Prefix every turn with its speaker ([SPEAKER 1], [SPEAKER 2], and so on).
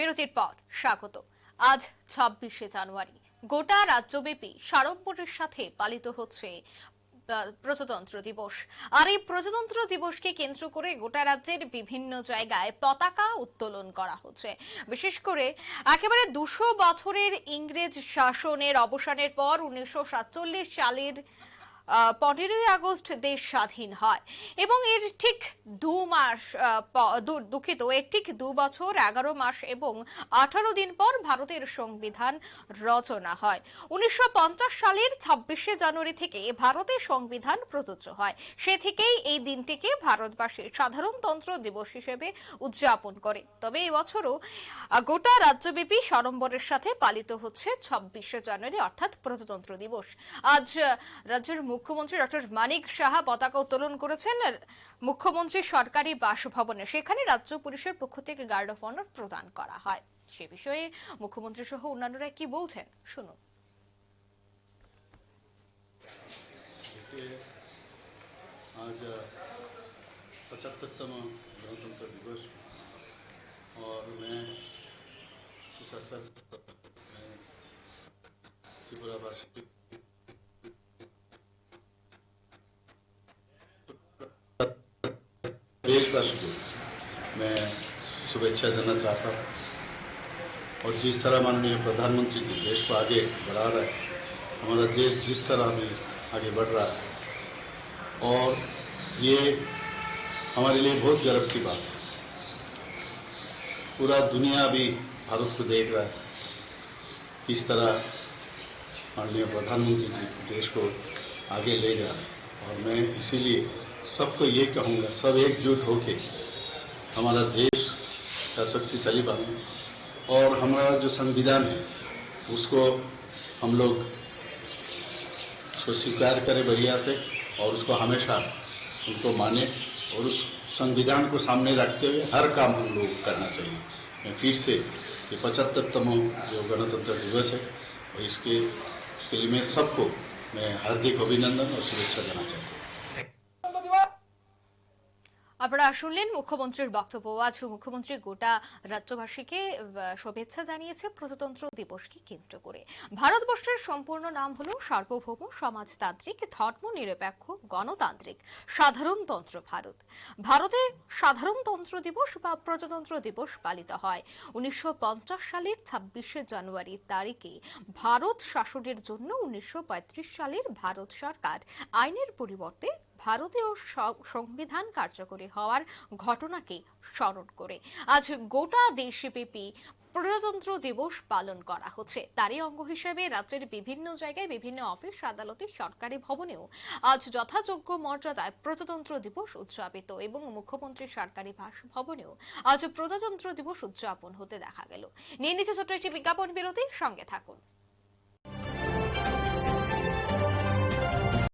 [SPEAKER 1] বিরতির পর স্বাগত। আজ ছাব্বিশে জানুয়ারি। গোটা রাজ্যব্যাপী সাড়ম্বরের সাথে পালিত হচ্ছে প্রজাতন্ত্র দিবস। আর এই প্রজাতন্ত্র দিবসকে কেন্দ্র করে গোটা রাজ্যের বিভিন্ন জায়গায় পতাকা উত্তোলন করা হচ্ছে। বিশেষ করে একেবারে দুশো বছরের ইংরেজ শাসনের অবসানের পর উনিশশো সাতচল্লিশ সালের পনেরোই আগস্ট দেশ স্বাধীন হয়। এবং এর ঠিক দু মাস দুঃখিত, এর ঠিক দু বছর, এগারো মাস এবং আঠারো দিন পর ভারতের সংবিধান রচনা হয়। উনিশশো সালের ছাব্বিশে জানুয়ারি থেকে ভারতের সংবিধান প্রযোজ্য হয়। সে থেকেই এই দিনটিকে ভারতবাসী সাধারণতন্ত্র দিবস হিসেবে উদযাপন করে। তবে এবছরও গোটা রাজ্যব্যাপী সড়ম্বরের সাথে পালিত হচ্ছে ছাব্বিশে জানুয়ারি, অর্থাৎ প্রজাতন্ত্র দিবস। আজ রাজ্যের মুখ্যমন্ত্রী ডক্টর মানিক সাহা পতাকা উত্তোলন করেছেন আর মুখ্যমন্ত্রী সরকারি বাসভবনে সেখানে রাজ্য পুলিশের পক্ষ থেকে গার্ড অফ অনার প্রদান করা হয় সে বিষয়ে মুখ্যমন্ত্রী সহ অন্যান্যরা কি বলছেন শুনুন
[SPEAKER 2] देखिए आज पचहत्तरतम गणतंत्र दिवस और मैं इस अवसर पर मैं त्रिपुरावासी देशवासी को मैं शुभेच्छा देना चाहता हूँ। और जिस तरह माननीय प्रधानमंत्री जी देश को आगे बढ़ा रहे हैं, हमारा देश जिस तरह अभी आगे बढ़ रहा है, और ये हमारे लिए बहुत गर्व की बात है। पूरा दुनिया अभी भारत को देख रहा है किस तरह माननीय प्रधानमंत्री जी देश को आगे ले जा रहे हैं। और मैं इसीलिए सबको ये कहूँगा, सब एकजुट होके हमारा देश का शक्तिशाली बने और हमारा जो संविधान है, उसको हम लोग स्वीकार करें बढ़िया से और उसको हमेशा उनको माने और उस संविधान को सामने रखते हुए हर काम हम लोग करना चाहिए। मैं फिर से ये पचहत्तरतम जो गणतंत्र दिवस है, और इसके इसके लिए मैं सबको, मैं हार्दिक अभिनंदन और शुभेच्छा देना चाहता हूँ।
[SPEAKER 1] আপনারা শুনলেন মুখ্যমন্ত্রীর বক্তব্য। আজ মুখ্যমন্ত্রী গোটা রাজ্যবাসীকে শুভেচ্ছা জানিয়েছে প্রজাতন্ত্র দিবসকে কেন্দ্র করে। ভারতবর্ষের সম্পূর্ণ নাম হল সার্বভৌম সমাজতান্ত্রিক, ধর্মনিরপেক্ষ, গণতান্ত্রিক সাধারণতন্ত্র ভারত। ভারতে সাধারণতন্ত্র দিবস বা প্রজাতন্ত্র দিবস পালিত হয়। উনিশশো পঞ্চাশ সালের ছাব্বিশে জানুয়ারি তারিখে ভারত শাসনের জন্য উনিশশো পঁয়ত্রিশ সালের ভারত সরকার আইনের পরিবর্তে ভারতীয় সংবিধান কার্যকরী হওয়ার ঘটনাকে স্মরণ করে। আজ গোটা দেশব্যাপী প্রজাতন্ত্র দিবস পালন করা হচ্ছে। তারই অঙ্গ হিসেবে রাজ্যের বিভিন্ন জায়গায় বিভিন্ন অফিস, আদালতে, সরকারি ভবনেও আজ যথাযোগ্য মর্যাদায় প্রজাতন্ত্র দিবস উদযাপিত এবং মুখ্যমন্ত্রীর সরকারি বাসভবনেও আজ প্রজাতন্ত্র দিবস উদযাপন হতে দেখা গেল। নিয়ে নিচ্ছে ছোট্ট একটি বিজ্ঞাপন বিরতি, সঙ্গে থাকুন।